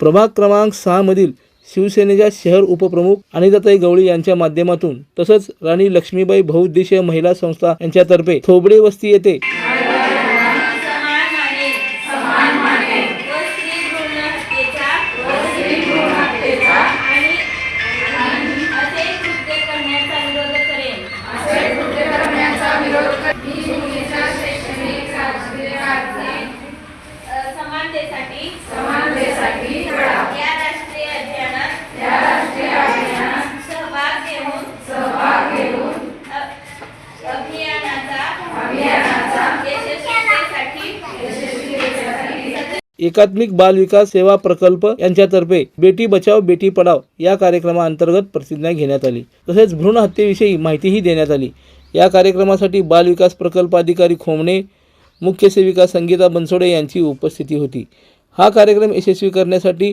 प्रभाग क्रमांक सहामधील शिवसेनेच्या शहर उपप्रमुख अनिताताई गवळी यांच्या माध्यमातून तसंच राणी लक्ष्मीबाई बहुउद्देशीय महिला संस्था यांच्यातर्फे थोबडे वस्ती येथे समानतेसाठी या राष्ट्रीय अभियानात सहभाग घेऊन अ- अभियानाचा यशस्वीतेसाठी एकात्मिक बाल विकास सेवा प्रकल्प यांच्यातर्फे बेटी बचाव बेटी पढाव या कार्यक्रमाअंतर्गत प्रतिज्ञा घेण्यात आली. तसेच भ्रूण हत्येविषयी माहितीही देण्यात आली. या कार्यक्रमासाठी बाल विकास प्रकल्प अधिकारी खोमणे मुख्य सेविका संगीता बनसोडे यांची उपस्थिती होती. हा कार्यक्रम यशस्वी करण्यासाठी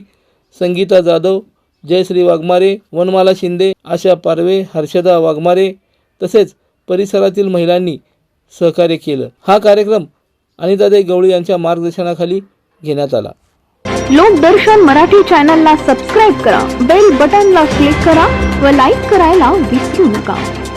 संगीता जाधव जयश्री वाघमारे वनमाला शिंदे आशा पारवे हर्षदा वाघमारे तसेच परिसरातील महिलांनी सहकार्य केलं. हा कार्यक्रम अनिताताई गवळी यांच्या मार्गदर्शनाखाली घेण्यात आला. लोकदर्शन मराठी चॅनलला सबस्क्राईब करा बेल बटनला क्लिक करा व लाईक करायला विसरू नका.